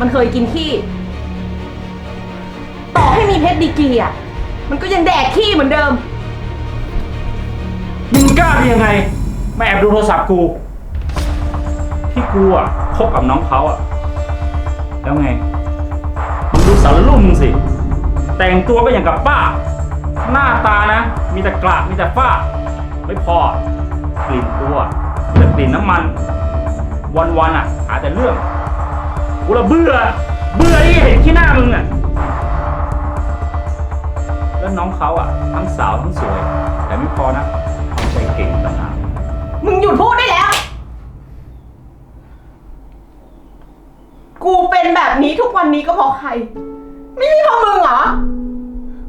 มันเคยกินขี้ ต่อให้มีเพชรดีกรีอะ มันก็ยังแดกขี้เหมือนเดิม มึงกล้าได้ยังไงมาแอบดูโทรศัพท์กู ที่กูอะคบกับน้องเขาอะ แล้วไงมึงดูสารลุ่มมึงสิ แต่งตัวก็อย่างกับป้า หน้าตานะ มีแต่กลากมีแต่ฝ้า ไม่พอกลิ่นตัวมีแต่กลิ่นน้ำมัน วันๆอะ หาแต่เรื่อง กูละเบื่อ เบื่อที่เห็นที่หน้ามึงอะ แล้วน้องเขาอะ ทั้งสาวทั้งสวย แต่ไม่พอนะเอาใจเก่งต่างหากมึงหยุดพูดได้แล้ว กูเป็นแบบนี้ทุกวันนี้ก็เพราะใคร ไม่ใช่เพราะมึงเหรอ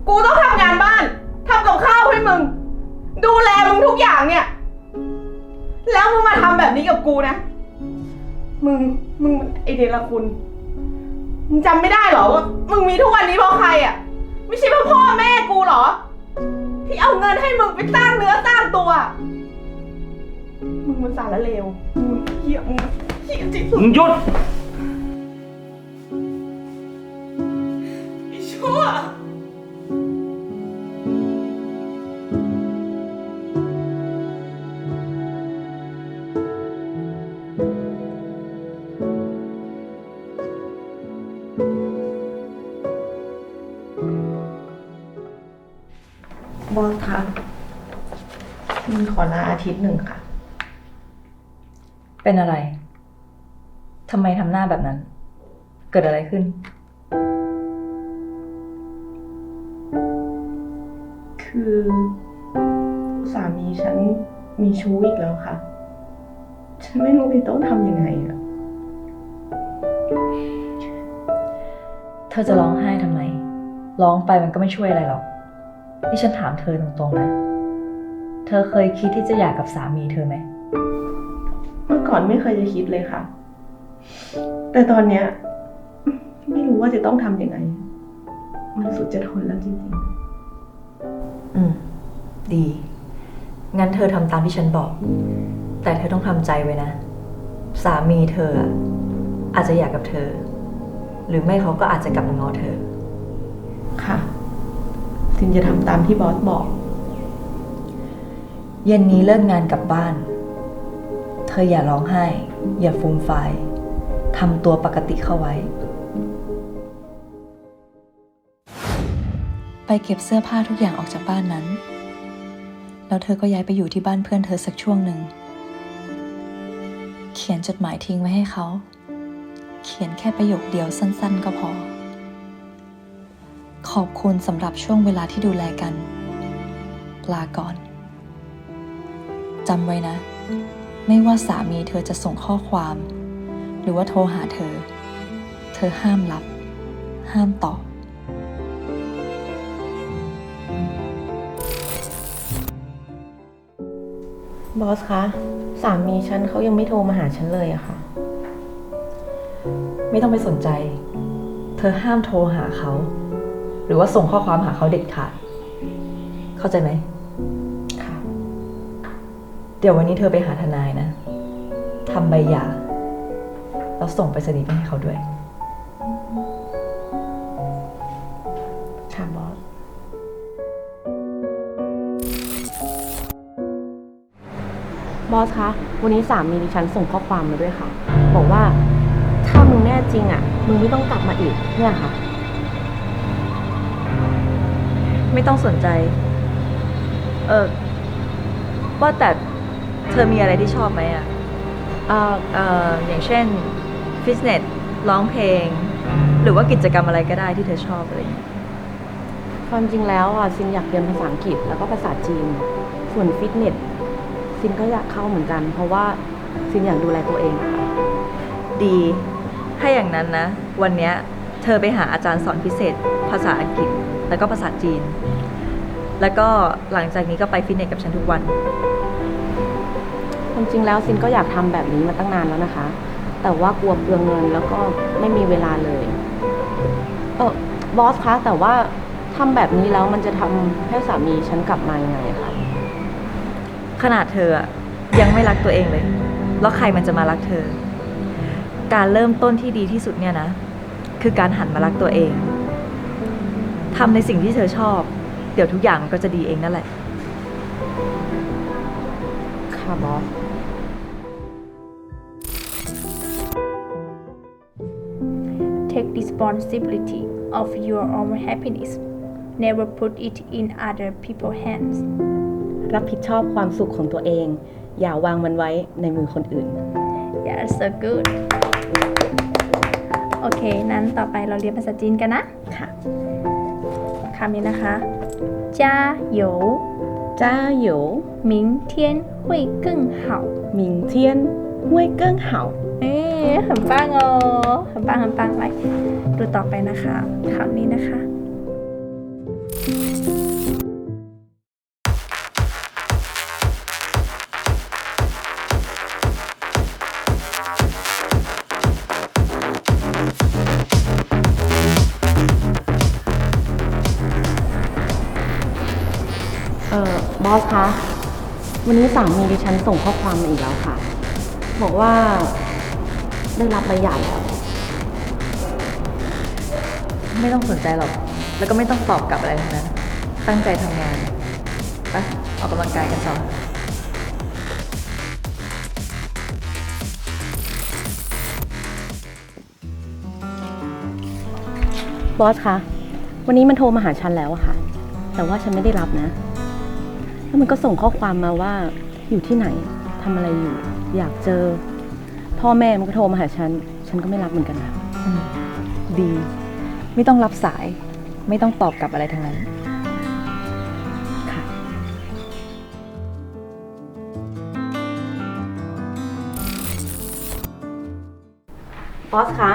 กูต้องทำงานบ้านทำกับข้าวให้มึง ดูแลมึงทุกอย่างเนี่ย แล้วมึงมาทำแบบนี้กับกูนะ มึง มึงไอเดลคุณ มึงจำไม่ได้เหรอว่ามึงมีทุกวันนี้เพราะใครอะ ไม่ใช่เพราะพ่อแม่กูเหรอ ที่เอาเงินให้มึงไปสร้างเนื้อสร้างตัว มึงมันสารเลว มึงเหี้ยมึงเหี้ยที่สุด มึงหยุด บอสคะมีขอลาอาทิตย์หนึ่งค่ะ เป็นอะไร ทำไมทำหน้าแบบนั้น เกิดอะไรขึ้น คือสามีฉันมีชู้อีกแล้วค่ะ ฉันไม่รู้เลยต้องทำยังไงอะเธอจะร้องไห้ทำไม ร้องไปมันก็ไม่ช่วยอะไรหรอก นี่ฉันถามเธอตรงๆนะ เธอเคยคิดที่จะหย่ากับสามีเธอไหม เมื่อก่อนไม่เคยจะคิดเลยค่ะ แต่ตอนเนี้ย ไม่รู้ว่าจะต้องทำยังไง มันสุดจะทนแล้วจริงอืม ดี งั้นเธอทำตามที่ฉันบอก แต่เธอต้องทำใจไว้นะ สามีเธออะอาจจะอยากกับเธอ หรือไม่เขาก็อาจจะกลับมางอเธอๆค่ะ ซินจะทำตามที่บอสบอก เย็นนี้เลิกงานกลับบ้าน เธออย่าร้องไห้ อย่าฟูมไฟายทำตัวปกติเข้าไว้ ไปเก็บเสื้อผ้าทุกอย่างออกจากบ้านนั้น แล้วเธอก็ย้ายไปอยู่ที่บ้านเพื่อนเธอสักช่วงหนึ่ง เขียนจดหมายทิ้งไว้ให้เขา เขียนแค่ประโยคเดียวสั้น ๆ ก็พอ ขอบคุณสำหรับช่วงเวลาที่ดูแลกัน ลาก่อน จำไว้นะ ไม่ว่าสามีเธอจะส่งข้อความ หรือว่าโทรหาเธอ เธอห้ามรับ ห้ามตอบบอสคะ สามีฉันเขายังไม่โทรมาหาฉันเลยอะค่ะ ไม่ต้องไปสนใจ เธอห้ามโทรหาเขา หรือว่าส่งข้อความหาเขาเด็ดขาด เข้าใจไหมค่ะ เดี๋ยววันนี้เธอไปหาทนายนะทำใบหย่าแล้วส่งไปสนีย์ไปให้เขาด้วย ค่ะบอส บอสคะ วันนี้สามีดิฉันส่งข้อความมาด้วยค่ะ บอกว่า ถ้ามึงแน่จริงอะ มึงไม่ต้องกลับมาอีก เนี่ยค่ะ ไม่ต้องสนใจ เออว่าแต่เธอมีอะไรที่ชอบไหมอะเอ่อเอ่ออย่างเช่นฟิตเนสร้องเพลง หรือว่ากิจกรรมอะไรก็ได้ที่เธอชอบอะไรอย่างเงี้ยความจริงแล้วอะซินอยากเรียนภาษาอังกฤษแล้วก็ภาษาจีน ส่วนฟิตเนสซินก็อยากเข้าเหมือนกัน เพราะว่าซินอยากดูแลตัวเองค่ะดี ถ้าอย่างนั้นนะ วันเนี้ยเธอไปหาอาจารย์สอนพิเศษภาษาอังกฤษ แล้วก็ภาษาจีน แล้วก็หลังจากนี้ก็ไปฟิตเนสกับฉันทุกวัน ความจริงแล้วซินก็อยากทำแบบนี้มาตั้งนานแล้วนะคะ แต่ว่ากลัวเปลืองเงินแล้วก็ไม่มีเวลาเลย เออบอสคะแต่ว่าทำแบบนี้แล้วมันจะทำให้สามีฉันกลับมายังไงอะคะขนาดเธออะยังไม่รักตัวเองเลย แล้วใครมันจะมารักเธอ การเริ่มต้นที่ดีที่สุดเนี่ยนะ คือการหันมารักตัวเอง ทำในสิ่งที่เธอชอบ เดี๋ยวทุกอย่างมันก็จะดีเองนั่นแหละ ค่ะบอส Take responsibility of your own happiness. Never put it in other people's hands. รับผิดชอบความสุขของตัวเอง อย่าวางมันไว้ในมือคนอื่น Yeah, so good. โอเค นั้นต่อไปเราเรียนภาษาจีนกันนะ ค่ะ คำนี้นะคะ加油 จ้าหยู 明天会更好明天会更好 เอ๊ะ很棒哦很棒很棒ไปดูต่อไปนะคะคำนี้นะคะ อบอสคะ วันนี้สามีดิฉันส่งข้อความมาอีกแล้วค่ะ บอกว่าได้รับใบหย่าแล้ว ไม่ต้องสนใจหรอก แล้วก็ไม่ต้องตอบกลับอะไรทั้งนั้น ตั้งใจทำงานไปออกกำลังกายกันต่อ บอสคะ วันนี้มันโทรมาหาฉันแล้วอะค่ะ แต่ว่าฉันไม่ได้รับนะ แล้วมันก็ส่งข้อความมาว่าอยู่ที่ไหนทำอะไรอยู่ อยากเจอ พ่อแม่มันก็โทรมาหาฉัน ฉันก็ไม่รับเหมือนกันค่ะอืมดี ไม่ต้องรับสาย ไม่ต้องตอบกลับอะไรทั้งนั้นค่ะบอสคะ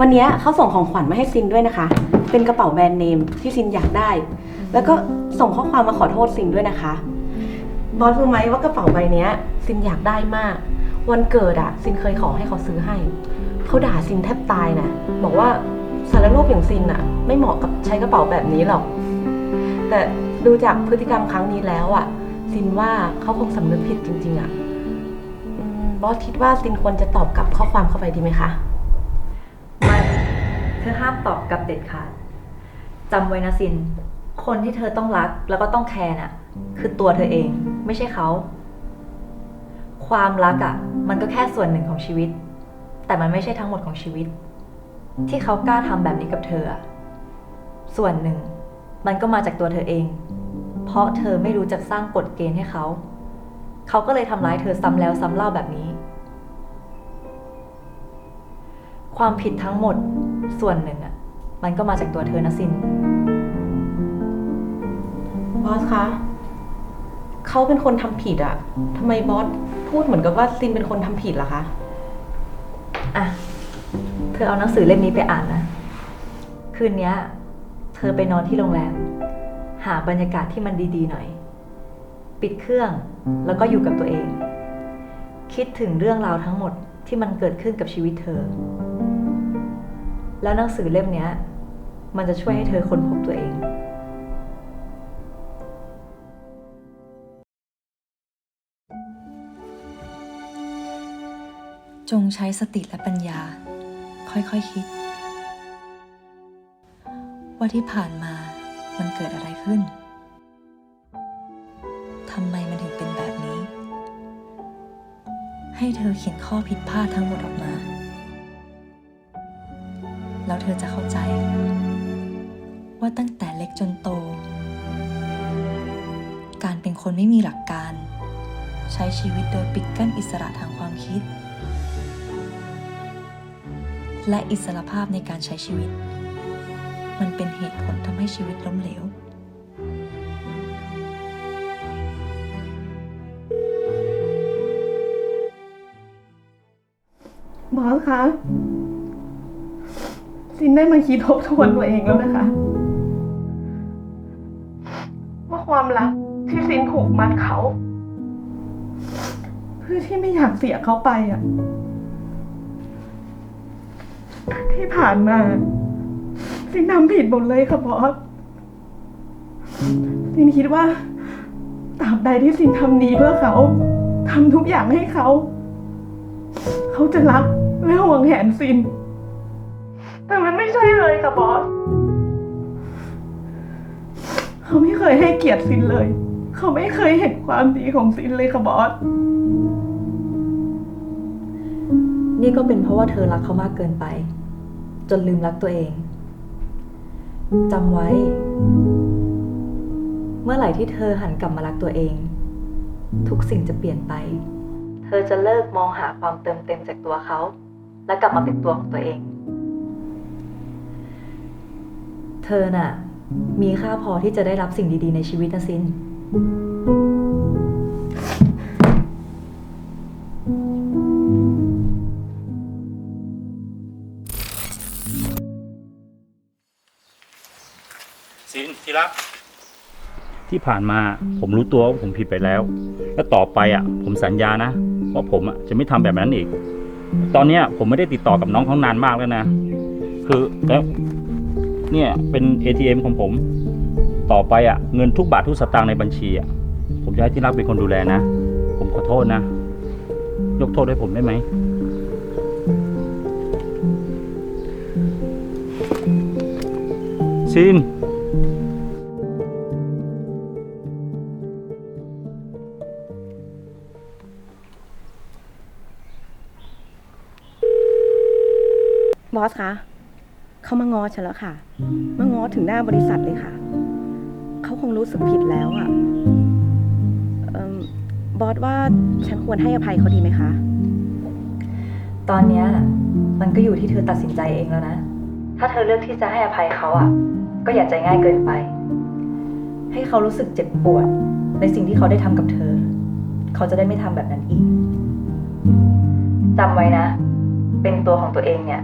วันนี้เขาส่งของขวัญมาให้ซินด้วยนะคะ เป็นกระเป๋าแบรนด์เนมที่ซินอยากได้ แล้วก็ส่งข้อความมาขอโทษซินด้วยนะคะ บอสรู้ไหมว่ากระเป๋าใบเนี้ยซินอยากได้มาก วันเกิดอะซินเคยขอให้เขาซื้อให้ เขาด่าซินแทบตายนะบอกว่าสารรูปอย่างซินอะไม่เหมาะกับใช้กระเป๋าแบบนี้หรอก แต่ดูจากพฤติกรรมครั้งนี้แล้วอะซินว่าเขาคงสำนึกผิดจริง ๆอะบอสคิดว่าซินควรจะตอบกลับข้อความเข้าไปดีไหมคะ ไม่ เธอห้ามตอบกลับเด็ดขาดจำไว้นะซิน คนที่เธอต้องรักแล้วก็ต้องแคร์น่ะ คือตัวเธอเองไม่ใช่เขา ความรักอะ่ะ มันก็แค่ส่วนหนึ่งของชีวิต แต่มันไม่ใช่ทั้งหมดของชีวิต ที่เขากล้าทำแบบนี้กับเธออะส่วนหนึ่ง มันก็มาจากตัวเธอเอง เพราะเธอไม่รู้จักสร้างกฎเกณฑ์ให้เขา เขาก็เลยทำร้ายเธอซ้ำแล้วซ้ำเล่าแบบนี้ ความผิดทั้งหมดส่วนหนึ่งอะ่ะ มันก็มาจากตัวเธอนะซิน บอสคะเขาเป็นคนทำผิดอะทำไมบอสพูดเหมือนกับว่าซินเป็นคนทำผิดล่ะคะ อะ เธอเอาหนังสือเล่มนี้ไปอ่านนะ คืนเนี้ย เธอไปนอนที่โรงแรม หาบรรยากาศที่มันดีๆหน่อย ปิดเครื่องแล้วก็อยู่กับตัวเอง คิดถึงเรื่องราวทั้งหมดที่มันเกิดขึ้นกับชีวิตเธอ แล้วหนังสือเล่มเนี้ย มันจะช่วยให้เธอค้นพบตัวเอง จงใช้สติและปัญญา ค่อยๆคคิด ว่าที่ผ่านมามันเกิดอะไรขึ้นทำไมมันถึงเป็นแบบนี้ ให้เธอเขียนข้อผิดพลาดทั้งหมดออกมา แล้วเธอจะเข้าใจ ว่าตั้งแต่เล็กจนโต การเป็นคนไม่มีหลักการ ใช้ชีวิตโดยปิดกั้นอิสระทางความคิด และอิสรภาพในการใช้ชีวิต มันเป็นเหตุผลทำให้ชีวิตล้มเหลว บอสคะซินได้มาคิดทบทวนตัวเองแล้วนะคะ ว่าความรักที่ซินผูกมัดเขา เพื่อที่ไม่อยากเสียเขาไปอะ ที่ผ่านมาซินทำผิดหมดเลยค่ะบอสซินคิดว่าตราบใดที่ซินทำดีเพื่อเขาทำทุกอย่างให้เขา เขาจะรักและห่วงแหนซิน แต่มันไม่ใช่เลยค่ะบอสเขาไม่เคยให้เกียรติซินเลย เขาไม่เคยเห็นความดีของซินเลยค่ะบอส นี่ก็เป็นเพราะว่าเธอรักเขามากเกินไป จนลืมรักตัวเองจำไว้ เมื่อไหร่ที่เธอหันกลับมารักตัวเอง ทุกสิ่งจะเปลี่ยนไป เธอจะเลิกมองหาความเติมเต็มจากตัวเขา และกลับมาเป็นตัวของตัวเอง เธอน่ะ มีค่าพอที่จะได้รับสิ่งดีๆในชีวิตนะซิน ที่ผ่านมาผมรู้ตัวว่าผมผิดไปแล้ว แล้วต่อไปอะ ผมสัญญานะว่าผมอะจะไม่ทำแบบนั้นอีก ตอนเนี้ยผมไม่ได้ติดต่อกับน้องเขานานมากแล้วนะ คือแล้วเนี่ยเป็น ATM ของผม ต่อไปอะเงินทุกบาททุกสตางค์ในบัญชีอะผมจะให้ที่รักเป็นคนดูแลนะ ผมขอโทษนะ ยกโทษให้ผมได้ไหมซิน บอสคะเขามางอฉันแล้วค่ะ มางอถึงหน้าบริษัทเลยค่ะ เขาคงรู้สึกผิดแล้วอะ่ะเอิ่มบอสว่าฉันควรให้อภัยเขาดีไหมคะ ตอนเนี้ยมันก็อยู่ที่เธอตัดสินใจเองแล้วนะ ถ้าเธอเลือกที่จะให้อภัยเขาอะ ก็อย่าใจง่ายเกินไป ให้เขารู้สึกเจ็บปวด ในสิ่งที่เขาได้ทำกับเธอ เขาจะได้ไม่ทำแบบนั้นอีกจำไว้นะ เป็นตัวของตัวเองเนี่ย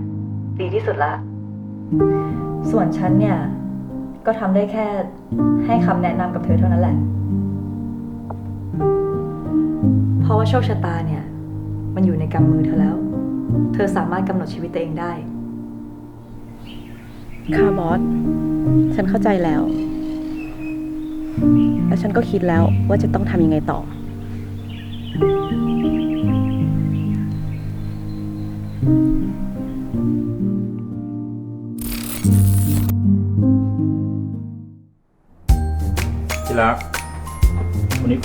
ดีที่สุดละ ส่วนฉันเนี่ย ก็ทำได้แค่ให้คำแนะนำกับเธอเท่านั้นแหละ เพราะว่าโชคชะตาเนี่ย มันอยู่ในกำมือเธอแล้ว เธอสามารถกำหนดชีวิตตัวเองได้ ค่ะบอส ฉันเข้าใจแล้ว และฉันก็คิดแล้วว่าจะต้องทำยังไงต่อ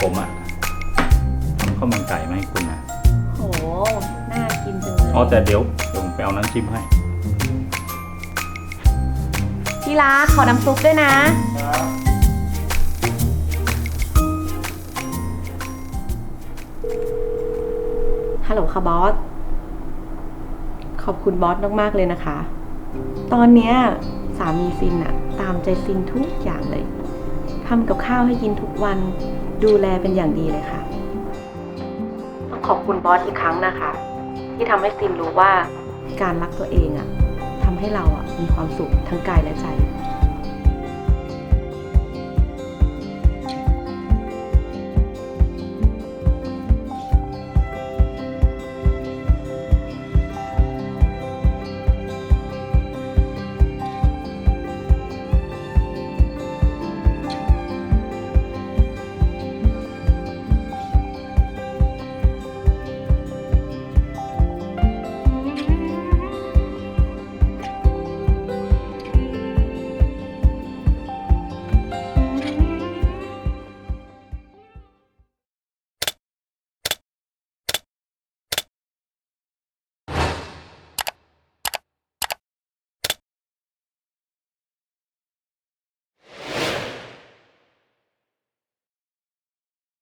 ผมอะทำข้าวมันไก่มาให้คุณนะโห น่ากินจังเลยอ๋อแต่เดี๋ยวเดี๋ยวผมไปเอาน้ำจิ้มให้ ที่รักขอน้ำซุปด้วยนะ ฮัลโหลค่ะบอส ขอบคุณบอสมากๆเลยนะคะ ตอนเนี้ยสามีซินอะตามใจซินทุกอย่างเลยทำกับข้าวให้กินทุกวัน ดูแลเป็นอย่างดีเลยค่ะ ต้องขอบคุณบอสอีกครั้งนะคะ ที่ทำให้ซินรู้ว่าการรักตัวเองอะทำให้เราอะมีความสุขทั้งกายและใจ